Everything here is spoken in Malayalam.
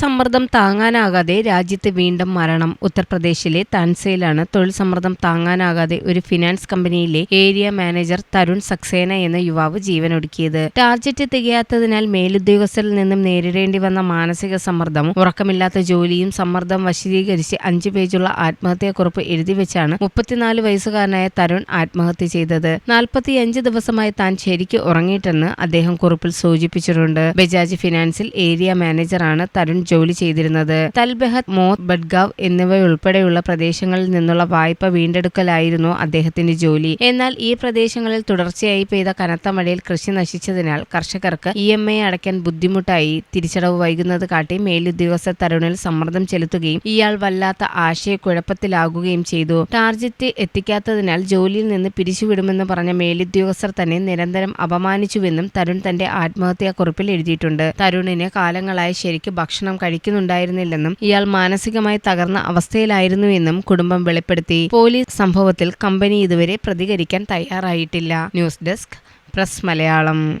സമ്മർദ്ദം താങ്ങാനാകാതെ രാജ്യത്ത് വീണ്ടും മരണം. ഉത്തർപ്രദേശിലെ താൻസയിലാണ് തൊഴിൽ സമ്മർദ്ദം താങ്ങാനാകാതെ ഒരു ഫിനാൻസ് കമ്പനിയിലെ ഏരിയ മാനേജർ തരുൺ സക്സേന എന്ന യുവാവ് ജീവനൊടുക്കിയത്. ടാർജറ്റ് തികയാത്തതിനാൽ മേലുദ്യോഗസ്ഥരിൽ നിന്നും നേരിടേണ്ടി വന്ന മാനസിക സമ്മർദ്ദം ഉറക്കമില്ലാത്ത ജോലിയും സമ്മർദ്ദം വശീകരിച്ച് അഞ്ചു പേജുള്ള ആത്മഹത്യാക്കുറിപ്പ് എഴുതി വെച്ചാണ് മുപ്പത്തിനാല് വയസ്സുകാരനായ തരുൺ ആത്മഹത്യ ചെയ്തത്. നാൽപ്പത്തിയഞ്ച് ദിവസമായി താൻ ശരിക്ക് ഉറങ്ങിയിട്ടെന്ന് അദ്ദേഹം കുറിപ്പിൽ സൂചിപ്പിച്ചിട്ടുണ്ട്. ബജാജ് ഫിനാൻസിൽ ഏരിയ മാനേജറാണ് തരുൺ ജോലി ചെയ്തിരുന്നത്. തൽബെഹത് മോത്ത് ബഡ്ഗാവ് എന്നിവയുൾപ്പെടെയുള്ള പ്രദേശങ്ങളിൽ നിന്നുള്ള വായ്പ വീണ്ടെടുക്കലായിരുന്നു അദ്ദേഹത്തിന്റെ ജോലി. എന്നാൽ ഈ പ്രദേശങ്ങളിൽ തുടർച്ചയായി പെയ്ത കനത്ത മഴയിൽ കൃഷി നശിച്ചതിനാൽ കർഷകർക്ക് ഇ എം ഐ അടയ്ക്കാൻ ബുദ്ധിമുട്ടായി. തിരിച്ചടവ് വൈകുന്നത് കാട്ടി മേലുദ്യോഗസ്ഥ തരുണിൽ സമ്മർദ്ദം ചെലുത്തുകയും ഇയാൾ വല്ലാത്ത ആശയക്കുഴപ്പത്തിലാകുകയും ചെയ്തു. ടാർജറ്റ് എത്തിക്കാത്തതിനാൽ ജോലിയിൽ നിന്ന് പിരിച്ചുവിടുമെന്ന് പറഞ്ഞ മേലുദ്യോഗസ്ഥർ തന്നെ നിരന്തരം അപമാനിച്ചുവെന്നും തരുൺ തന്റെ ആത്മഹത്യാക്കുറിപ്പിൽ എഴുതിയിട്ടുണ്ട്. തരുണിന് കാലങ്ങളായി ശരിക്ക് ഭക്ഷണം കഴിക്കുന്നുണ്ടായിരുന്നില്ലെന്നും ഇയാൾ മാനസികമായി തകർന്ന അവസ്ഥയിലായിരുന്നു എന്നും കുടുംബം വെളിപ്പെടുത്തി. പോലീസ് സംഭവത്തിൽ കമ്പനി ഇതുവരെ പ്രതികരിക്കാൻ തയ്യാറായിട്ടില്ല. News desk press Malayalam.